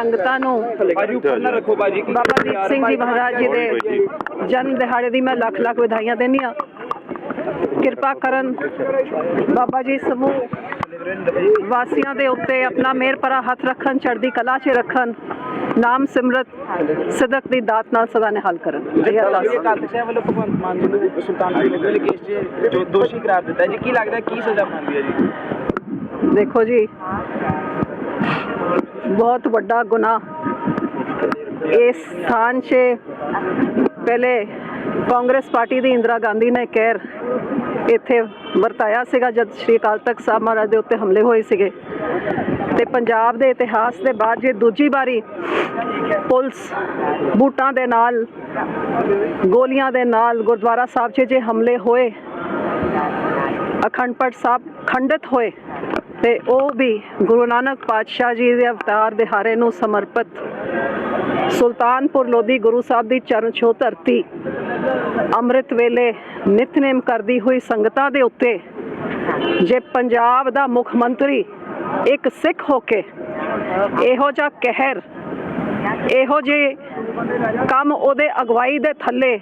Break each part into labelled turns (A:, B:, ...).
A: ਸੰਗਤਾਂ ਨੂੰ
B: ਬਾਜੀ ਉੱਪਰ ਨਾ ਰੱਖੋ ਬਾਜੀ
A: ਬਾਬਾ ਦੀਪ ਸਿੰਘ ਜੀ ਮਹਾਰਾਜ ਜੀ ਦੇ ਜਨਮ ਦਿਹਾੜੇ ਦੀ ਮੈਂ ਲੱਖ ਲੱਖ ਵਧਾਈਆਂ ਦਿੰਦੀ ਹਾਂ। ਕਿਰਪਾ ਕਰਨ ਬਾਬਾ ਜੀ ਸਮੂਹ ਵਾਸੀਆਂ ਦੇ ਉੱਤੇ ਆਪਣਾ ਮਿਹਰ ਭਰਾ ਹੱਥ ਰੱਖਣ ਚੜ੍ਹਦੀ ਕਲਾ 'ਚ ਰੱਖਣ ਨਾਮ ਸਿਮਰਤ ਸਿਦਕ ਦੀ ਦਾਤ ਨਾਲ ਸਦਾ ਨਿਹਾਲ ਕਰਨ। ਅਰਦਾਸ।
B: ਵੱਲੋਂ ਭਗਵੰਤ ਮਾਨ ਜੀ ਨੂੰ ਸੁਲਤਾਨਪੁਰ ਲੋਧੀ ਦੇ ਕੇਸ 'ਚ ਜੋ ਦੋਸ਼ੀ ਕਰਾਰ ਦਿੱਤਾ ਜੀ ਕੀ ਲੱਗਦਾ ਕੀ ਸਜ਼ਾ ਬਣਦੀ ਹੈ ਜੀ?
A: ਦੇਖੋ ਜੀ ਬਹੁਤ ਵੱਡਾ ਗੁਨਾਹ। ਇਸ ਸਥਾਨ 'ਚ ਪਹਿਲੇ ਕਾਂਗਰਸ ਪਾਰਟੀ ਦੀ ਇੰਦਰਾ ਗਾਂਧੀ ਨੇ ਕਹਿਰ ਇੱਥੇ ਵਰਤਾਇਆ ਸੀਗਾ ਜਦ ਸ਼੍ਰੀ ਅਕਾਲ ਤਖਤ ਸਾਹਿਬ ਮਹਾਰਾਜ ਦੇ ਉੱਤੇ ਹਮਲੇ ਹੋਏ ਸੀਗੇ। ਤੇ ਪੰਜਾਬ ਦੇ ਇਤਿਹਾਸ ਦੇ ਬਾਅਦ ਜੇ ਦੂਜੀ ਵਾਰੀ ਪੁਲਿਸ ਬੂਟਾਂ ਦੇ ਨਾਲ, ਗੋਲੀਆਂ ਦੇ ਨਾਲ ਗੁਰਦੁਆਰਾ ਸਾਹਿਬ 'ਚ ਜੇ ਹਮਲੇ ਹੋਏ, ਅਖੰਡ ਪਾਠ ਸਾਹਿਬ ਖੰਡਿਤ ਹੋਏ ਤੇ ਉਹ ਵੀ ਗੁਰੂ ਨਾਨਕ ਪਾਤਸ਼ਾਹ ਜੀ ਦੇ ਅਵਤਾਰ ਦਿਹਾੜੇ ਨੂੰ ਸਮਰਪਿਤ। ਸੁਲਤਾਨਪੁਰ ਲੋਧੀ ਗੁਰੂ ਸਾਹਿਬ ਦੀ ਚਰਨ ਛੋਹ ਧਰਤੀ ਅੰਮ੍ਰਿਤ ਵੇਲੇ ਨਿਤਨੇਮ ਕਰਦੀ ਹੋਈ ਸੰਗਤਾਂ ਦੇ ਉੱਤੇ ਜੇ ਪੰਜਾਬ ਦਾ ਮੁੱਖ ਮੰਤਰੀ ਇੱਕ ਸਿੱਖ ਹੋ ਕੇ ਇਹੋ ਜਿਹਾ ਕਹਿਰ, ਇਹੋ ਜਿਹੇ ਕੰਮ ਉਹਦੇ ਅਗਵਾਈ ਦੇ ਥੱਲੇ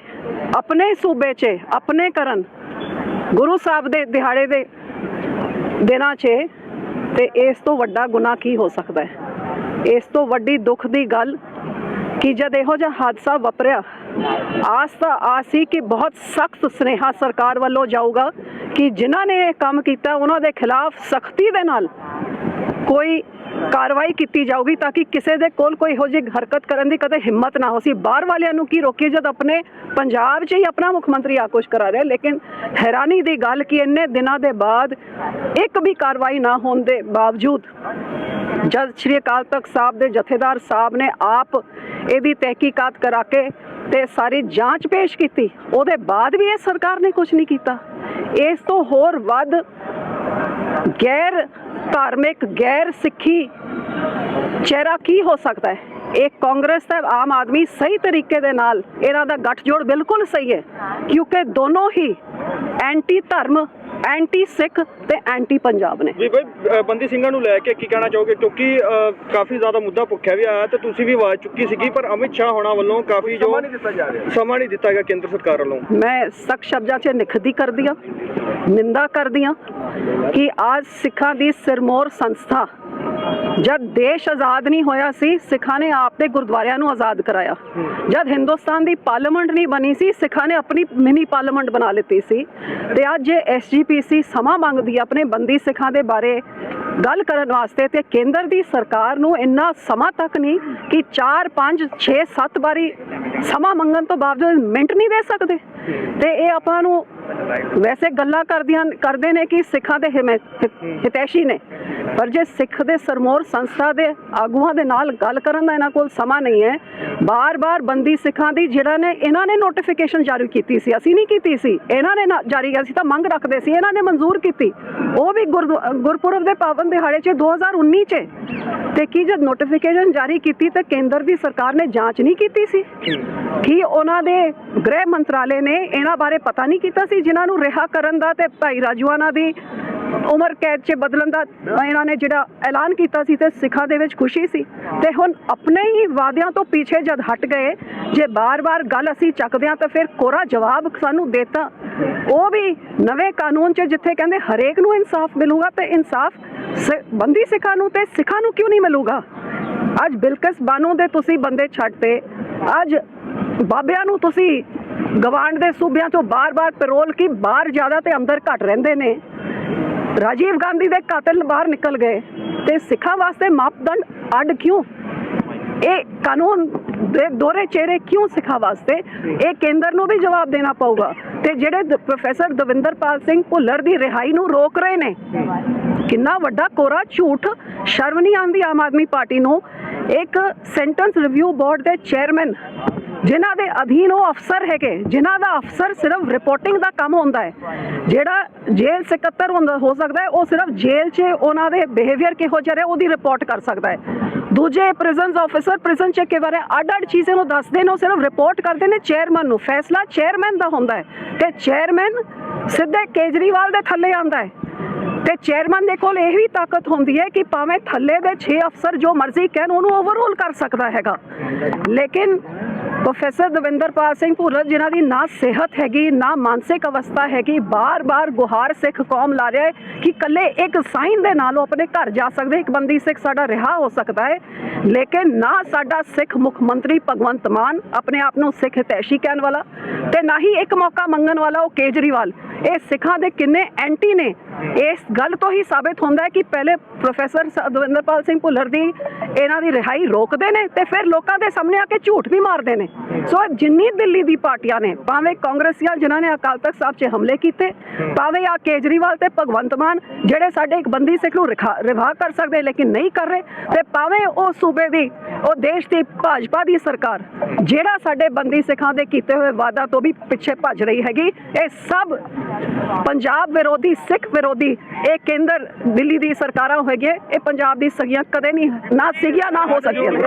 A: ਆਪਣੇ ਸੂਬੇ 'ਚ, ਆਪਣੇ ਕਰਨ ਗੁਰੂ ਸਾਹਿਬ ਦੇ ਦਿਹਾੜੇ ਦੇ ਦਿਨਾਂ 'ਚ ਤੇ ਇਸ ਤੋਂ ਵੱਡਾ ਗੁਨਾਹ ਕੀ ਹੋ ਸਕਦਾ ਹੈ? ਇਸ ਤੋਂ ਵੱਡੀ ਦੁੱਖ ਦੀ ਗੱਲ ਕਿ ਜਦ ਇਹੋ ਜਿਹਾ ਹਾਦਸਾ ਵਾਪਰਿਆ, ਆਸ ਤਾਂ ਆਸ ਸੀ ਕਿ ਬਹੁਤ ਸਖਤ ਸੁਨੇਹਾ ਸਰਕਾਰ ਵੱਲੋਂ ਜਾਊਗਾ ਕਿ ਜਿਨ੍ਹਾਂ ਨੇ ਇਹ ਕੰਮ ਕੀਤਾ, ਉਹਨਾਂ ਦੇ ਖਿਲਾਫ ਸਖਤੀ ਦੇ ਨਾਲ ਕੋਈ ਕਾਰਵਾਈ ਕੀਤੀ ਜਾਊਗੀ ਤਾਂ ਕਿ ਕਿਸੇ ਦੇ ਕੋਲ ਕੋਈ ਇਹੋ ਜਿਹੀ ਹਰਕਤ ਕਰਨ ਦੀ ਕਦੇ ਹਿੰਮਤ ਨਾ ਹੋ। ਸੀ ਬਾਹਰ ਵਾਲਿਆਂ ਨੂੰ ਕੀ ਰੋਕੀ ਜਦ ਆਪਣੇ ਪੰਜਾਬ 'ਚ ਹੀ ਆਪਣਾ ਮੁੱਖ ਮੰਤਰੀ ਆ ਕੁਛ ਕਰਾ ਰਿਹਾ ਲੇਕਿਨ ਹੈਰਾਨੀ ਦੀ ਗੱਲ ਕਿ ਇੰਨੇ ਦਿਨਾਂ ਦੇ ਬਾਅਦ ਇੱਕ ਵੀ ਕਾਰਵਾਈ ਨਾ ਹੋਣ ਦੇ ਬਾਵਜੂਦ ਜਦ ਸ਼੍ਰੀ ਅਕਾਲ ਤਖਤ ਸਾਹਿਬ ਦੇ ਜਥੇਦਾਰ ਸਾਹਿਬ ਨੇ ਆਪ ਇਹਦੀ ਤਹਿਕੀਕਾਤ ਕਰਾ ਕੇ ਤੇ ਸਾਰੀ ਜਾਂਚ ਪੇਸ਼ ਕੀਤੀ, ਉਹਦੇ ਬਾਅਦ ਵੀ ਇਹ ਸਰਕਾਰ ਨੇ ਕੁਝ ਨਹੀਂ ਕੀਤਾ। ਇਸ ਤੋਂ ਹੋਰ ਵੱਧ ਗੈਰ ਧਾਰਮਿਕ ਗੈਰ ਸਿੱਖੀ ਚਿਹਰਾ ਕੀ ਹੋ ਸਕਦਾ ਹੈ ਇਹ ਕਾਂਗਰਸ ਦਾ ਆਮ ਆਦਮੀ ਸਹੀ ਤਰੀਕੇ ਦੇ ਨਾਲ ਇਹਨਾਂ ਦਾ ਗੱਠਜੋੜ ਬਿਲਕੁਲ ਸਹੀ ਹੈ ਕਿਉਂਕਿ ਦੋਨੋਂ ਹੀ ਐਂਟੀ ਧਰਮ ਐਂਟੀ ਸਿੱਖ ਤੇ ਐਂਟੀ ਪੰਜਾਬ ਨੇ
C: ਜੀ ਭਾਈ ਬੰਦੀ ਸਿੰਘਾਂ ਨੂੰ ਲੈ ਕੇ ਕੀ ਕਹਿਣਾ ਚਾਹੋਗੇ? ਕਿਉਂਕਿ ਕਾਫੀ ਜ਼ਿਆਦਾ ਮੁੱਦਾ ਭੁੱਖਿਆ ਵੀ ਆਇਆ ਤੇ ਤੁਸੀਂ ਵੀ ਆਵਾਜ਼ ਚੁੱਕੀ ਸੀਗੀ ਪਰ ਅਮਿਤ ਸ਼ਾਹ ਹੋਣਾ ਵੱਲੋਂ ਕਾਫੀ ਜੋ
B: ਸਮਾਂ ਨਹੀਂ ਦਿੱਤਾ ਜਾ ਰਿਹਾ।
C: ਸਮਾਂ ਨਹੀਂ ਦਿੱਤਾ ਗਿਆ ਕੇਂਦਰ ਸਰਕਾਰ ਵੱਲੋਂ।
A: ਮੈਂ ਸਖਤ ਸ਼ਬਦਾਂ 'ਚ ਨਿਖਦੀ ਕਰਦੀ ਹਾਂ ਨਿੰਦਾ ਕਰਦੀ ਹਾਂ ਕਿ ਅੱਜ ਸਿੱਖਾਂ ਦੀ ਸਿਰਮੌਰ ਸੰਸਥਾ ਜਦ ਦੇਸ਼ ਆਜ਼ਾਦ ਨਹੀਂ ਹੋਇਆ ਸੀ, ਸਿੱਖਾਂ ਨੇ ਆਪ ਦੇ ਗੁਰਦੁਆਰਿਆਂ ਨੂੰ ਆਜ਼ਾਦ ਕਰਾਇਆ। ਜਦ ਹਿੰਦੁਸਤਾਨ ਦੀ ਪਾਰਲੀਮੈਂਟ ਨਹੀਂ ਬਣੀ ਸੀ, ਸਿੱਖਾਂ ਨੇ ਆਪਣੀ ਮਿਨੀ ਪਾਰਲੀਮੈਂਟ ਬਣਾ ਲਿੱਤੀ ਸੀ। ਤੇ ਅੱਜ ਇਹ ਐਸਜੀਪੀਸੀ ਸਮਾਂ ਮੰਗਦੀ ਆਪਣੇ ਬੰਦੀ ਸਿੱਖਾਂ ਦੇ ਬਾਰੇ ਗੱਲ ਕਰਨ ਵਾਸਤੇ ਤੇ ਕੇਂਦਰ ਦੀ ਸਰਕਾਰ ਨੂੰ ਇੰਨਾ ਸਮਾਂ ਤੱਕ ਨਹੀਂ ਕਿ 4 5 6 7 ਵਾਰੀ ਸਮਾਂ ਮੰਗਣ ਤੋਂ ਬਾਵਜੂਦ ਮਿੰਟ ਨਹੀਂ ਦੇ ਸਕਦੇ। ਤੇ ਇਹ ਆਪਾਂ ਨੂੰ ਵੈਸੇ ਗੱਲਾਂ ਕਰਦੀਆਂ ਕਰਦੇ ਨੇ ਕਿ ਸਿੱਖਾਂ ਦੇ ਹਿਮੈ- ਹਿਤੈਸ਼ੀ ਨੇ। ਪਰ ਜੇ ਸਿੱਖ ਦੇ ਸਰਮੋਰ ਸੰਸਥਾ ਦੇ ਆਗੂਆਂ ਦੇ ਨਾਲ ਗੱਲ ਕਰਨ ਦਾ ਇਹਨਾਂ ਕੋਲ ਸਮਾਂ ਨਹੀਂ ਹੈ, ਬਾਰ-ਬਾਰ ਬੰਦੀ ਸਿੱਖਾਂ ਦੀ ਜਿਹੜਾ ਨੇ ਇਹਨਾਂ ਨੇ ਨੋਟੀਫਿਕੇਸ਼ਨ ਜਾਰੀ ਕੀਤੀ ਸੀ, ਅਸੀਂ ਨਹੀਂ ਕੀਤੀ ਸੀ, ਇਹਨਾਂ ਨੇ ਜਾਰੀ ਕੀਤੀ ਤਾਂ ਮੰਗ ਰੱਖਦੇ ਸੀ, ਇਹਨਾਂ ਨੇ ਮਨਜ਼ੂਰ ਕੀਤੀ। ਉਹ ਵੀ ਗੁਰਦੁ- ਗੁਰਪੁਰਬ ਦੇ ਪਾਵਨ ਦਿਹਾੜੇ 'ਚ 2019 'ਚ। ਤੇ ਕੀ ਜਦ ਨੋਟੀਫਿਕੇਸ਼ਨ ਜਾਰੀ ਕੀਤੀ ਤਾਂ ਕੇਂਦਰ ਦੀ ਸਰਕਾਰ ਨੇ ਜਾਂਚ ਨਹੀਂ ਕੀਤੀ ਸੀ? ਕੀ ਉਹਨਾਂ ਦੇ ਗ੍ਰਹਿ ਮੰਤਰਾਲੇ ਨੇ ਇਹਨਾਂ ਬਾਰੇ ਪਤਾ ਨਹੀਂ ਕੀਤਾ ਸੀ? ਜਿਨ੍ਹਾਂ ਨੂੰ ਰਿਹਾ ਕਰਨ ਦਾ ਤੇ ਭਾਈ ਰਾਜੂਆਨਾ ਦੀ ਉਮਰ ਕੈਦ 'ਚ ਬਦਲਣ ਦਾ ਇਹਨਾਂ ਨੇ ਜਿਹੜਾ ਐਲਾਨ ਕੀਤਾ ਸੀ ਤੇ ਸਿੱਖਾਂ ਦੇ ਵਿੱਚ ਖੁਸ਼ੀ ਸੀ। ਤੇ ਹੁਣ ਆਪਣੇ ਹੀ ਵਾਅਦਿਆਂ ਤੋਂ ਪਿੱਛੇ ਜਦ ਹਟ ਗਏ, ਜੇ ਬਾਰ-ਬਾਰ ਗੱਲ ਅਸੀਂ ਚੱਕਦੇ ਹਾਂ ਤਾਂ ਫਿਰ ਕੋਰਾ ਜਵਾਬ ਸਾਨੂੰ ਦੇਤਾ। ਉਹ ਵੀ ਨਵੇਂ ਕਾਨੂੰਨ 'ਚ ਜਿੱਥੇ ਕਹਿੰਦੇ ਹਰੇਕ ਨੂੰ ਇਨਸਾਫ ਮਿਲੂਗਾ ਤੇ ਇਨਸਾਫ ਬੰਦੀ ਸਿੱਖਾਂ ਨੂੰ ਤੇ ਸਿੱਖਾਂ ਨੂੰ ਕਿਉਂ ਨਹੀਂ ਮਿਲੂਗਾ? ਅੱਜ ਬਿਲਕਸ ਬਾਨੋ ਦੇ ਤੁਸੀਂ ਬੰਦੇ ਛੱਡਤੇ, ਅੱਜ ਬਾਬਿਆਂ ਨੂੰ ਤੁਸੀਂ ਗਵਾਂਡ ਦੇ ਸੂਬਿਆਂ ਤੋਂ ਬਾਰ-ਬਾਰ ਪੈਰੋਲ ਕੀ ਬਾਹਰ ਜ਼ਿਆਦਾ ਤੇ ਅੰਦਰ ਘੱਟ ਰਹਿੰਦੇ ਨੇ? ਰਾਜੀਵ ਗਾਂਧੀ ਦੇ ਕਾਤਲ ਬਾਹਰ ਨਿਕਲ ਗਏ ਤੇ ਸਿੱਖਾਂ ਵਾਸਤੇ ਮਾਪਦੰਡ ਅੱਡ ਕਿਉਂ? ਇਹ ਕਾਨੂੰਨ ਦੇ ਦੋਰੇ ਚਿਹਰੇ ਕਿਉਂ ਸਿੱਖਾਂ ਵਾਸਤੇ? ਇਹ ਕੇਂਦਰ ਨੂੰ ਵੀ ਜਵਾਬ ਦੇਣਾ ਪਊਗਾ ਤੇ ਜਿਹੜੇ ਪ੍ਰੋਫੈਸਰ ਦਵਿੰਦਰਪਾਲ ਸਿੰਘ ਭੁੱਲਰ ਦੀ ਰਿਹਾਈ ਨੂੰ ਰੋਕ ਰਹੇ ਨੇ? ਕਿੰਨਾ ਵੱਡਾ ਕੋਰਾ ਝੂਠ ਸ਼ਰਮ ਨਹੀਂ ਆਉਂਦੀ ਆਮ ਆਦਮੀ ਪਾਰਟੀ ਨੂੰ? ਇੱਕ ਸੈਂਟੈਂਸ ਰਿਵਿਊ ਬੋਰਡ ਦੇ ਚੇਅਰਮੈਨ ਜਿਨ੍ਹਾਂ ਦੇ ਅਧੀਨ ਉਹ ਅਫਸਰ ਹੈਗੇ, ਜਿਨ੍ਹਾਂ ਦਾ ਅਫਸਰ ਸਿਰਫ ਰਿਪੋਰਟਿੰਗ ਦਾ ਕੰਮ ਹੁੰਦਾ ਹੈ। ਜਿਹੜਾ ਜੇਲ੍ਹ ਸਕੱਤਰ ਹੁੰਦਾ, ਹੋ ਸਕਦਾ ਹੈ, ਉਹ ਸਿਰਫ ਜੇਲ੍ਹ 'ਚ ਉਹਨਾਂ ਦੇ ਬਿਹੇਵੀਅਰ ਕਿਹੋ ਜਿਹਾ ਰਿਹਾ ਉਹਦੀ ਰਿਪੋਰਟ ਕਰ ਸਕਦਾ ਹੈ। ਦੂਜੇ ਪ੍ਰਿਜ਼ਨਸ ਆਫੀਸਰ ਪ੍ਰਿਜ਼ਨ ਚੈੱਕ ਕੇ ਬਾਰੇ ਅੱਡ-ਅੱਡ ਚੀਜ਼ਾਂ ਨੂੰ ਦੱਸਦੇ ਨੇ, ਉਹ ਸਿਰਫ ਰਿਪੋਰਟ ਕਰਦੇ ਨੇ ਚੇਅਰਮੈਨ ਨੂੰ। ਫੈਸਲਾ ਚੇਅਰਮੈਨ ਦਾ ਹੁੰਦਾ ਹੈ ਤੇ ਚੇਅਰਮੈਨ ਸਿੱਧੇ ਕੇਜਰੀਵਾਲ ਦੇ ਥੱਲੇ ਆਂਦਾ ਹੈ। ਤੇ ਚੇਅਰਮੈਨ ਦੇ ਕੋਲ ਇਹ ਵੀ ਤਾਕਤ ਹੁੰਦੀ ਹੈ ਕਿ ਭਾਵੇਂ ਥੱਲੇ ਦੇ 6 ਅਫਸਰ ਜੋ ਮਰਜ਼ੀ ਕਹਿਣ, ਉਹਨੂੰ ਓਵਰਆਲ ਕਰ ਸਕਦਾ ਹੈਗਾ। ਲੇਕਿਨ ਪ੍ਰੋਫੈਸਰ ਦਵਿੰਦਰਪਾਲ ਸਿੰਘ ਭੁੱਲਰ ਜਿਨ੍ਹਾਂ ਦੀ ਨਾ ਸਿਹਤ ਹੈਗੀ, ਨਾ ਮਾਨਸਿਕ ਅਵਸਥਾ ਹੈਗੀ, ਬਾਰ-ਬਾਰ ਗੁਹਾਰ ਸਿੱਖ ਕੌਮ ਲਾ ਰਿਹਾ ਹੈ ਕਿ ਕੱਲੇ ਇੱਕ ਸਾਈਨ ਦੇ ਨਾਲ ਉਹ ਆਪਣੇ ਘਰ ਜਾ ਸਕਦੇ ਇੱਕ ਬੰਦੀ ਸਿੱਖ ਸਾਡਾ ਰਿਹਾ ਹੋ ਸਕਦਾ ਹੈ। ਲੇਕਿਨ ਨਾ ਸਾਡਾ ਸਿੱਖ ਮੁੱਖ ਮੰਤਰੀ ਭਗਵੰਤ ਮਾਨ ਆਪਣੇ ਆਪ ਨੂੰ ਸਿੱਖ ਹਿਤੈਸ਼ੀ ਕਹਿਣ ਵਾਲਾ ਤੇ ਨਾ ਹੀ ਇੱਕ ਮੌਕਾ ਮੰਗਣ ਵਾਲਾ ਉਹ ਕੇਜਰੀਵਾਲ। ਇਹ ਸਿੱਖਾਂ ਦੇ ਕਿੰਨੇ ਐਂਟੀ ਨੇ? ਇਸ ਗੱਲ ਤੋਂ ਹੀ ਸਾਬਿਤ ਹੁੰਦਾ ਹੈ ਕਿ ਪਹਿਲੇ ਪ੍ਰੋਫੈਸਰ ਦਵਿੰਦਰਪਾਲ ਸਿੰਘ ਭੁੱਲਰ ਦੀ ਇਹਨਾਂ ਦੀ ਰਿਹਾਈ ਰੋਕਦੇ ਨੇ ਤੇ ਫਿਰ ਲੋਕਾਂ ਦੇ ਸਾਹਮਣੇ ਆ ਕੇ ਝੂਠ ਵੀ ਮਾਰਦੇ ਨੇ। ਸੋ ਜਿੰਨੀ ਦਿੱਲੀ ਦੀ ਪਾਰਟੀਆਂ ਨੇ, ਭਾਵੇਂ ਕਾਂਗਰਸੀਆਂ, ਜਿਨ੍ਹਾਂ ਨੇ ਅਕਾਲ ਤਖਤ ਸਾਹਿਬ 'ਚ ਹਮਲੇ ਕੀਤੇ, ਭਾਵੇਂ ਆ ਕੇਜਰੀਵਾਲ ਤੇ ਭਗਵੰਤ ਮਾਨ, ਜਿਹੜੇ ਸਾਡੇ ਇੱਕ ਬੰਦੀ ਸਿੱਖ ਨੂੰ ਰਿਖਾ- ਰਿਹਾਅ ਕਰ ਸਕਦੇ ਲੇਕਿਨ ਨਹੀਂ ਕਰ ਰਹੇ, ਤੇ ਭਾਵੇਂ ਉਹ ਸੂਬੇ ਦੀ, ਉਹ ਦੇਸ਼ ਦੀ ਭਾਜਪਾ ਦੀ ਸਰਕਾਰ, ਜਿਹੜਾ ਸਾਡੇ ਬੰਦੀ ਸਿੱਖਾਂ ਦੇ ਕੀਤੇ ਹੋਏ ਵਾਅਦਾ ਤੋਂ ਵੀ ਪਿੱਛੇ ਭੱਜ ਰਹੀ ਹੈਗੀ, ਇਹ ਸਭ ਪੰਜਾਬ ਵਿਰੋਧੀ, ਸਿੱਖ ਵਿਰੋਧੀ, ਇਹ ਕੇਂਦਰ ਦਿੱਲੀ ਦੀ ਸਰਕਾਰਾਂ ਹੋਏਗੇ ਇਹ ਪੰਜਾਬ ਦੀ ਸਗੀਆਂ ਕਦੇ ਨਹੀਂ, ਨਾ ਸੀਗੀਆਂ, ਨਾ ਹੋ ਸਕਦੀਆਂ।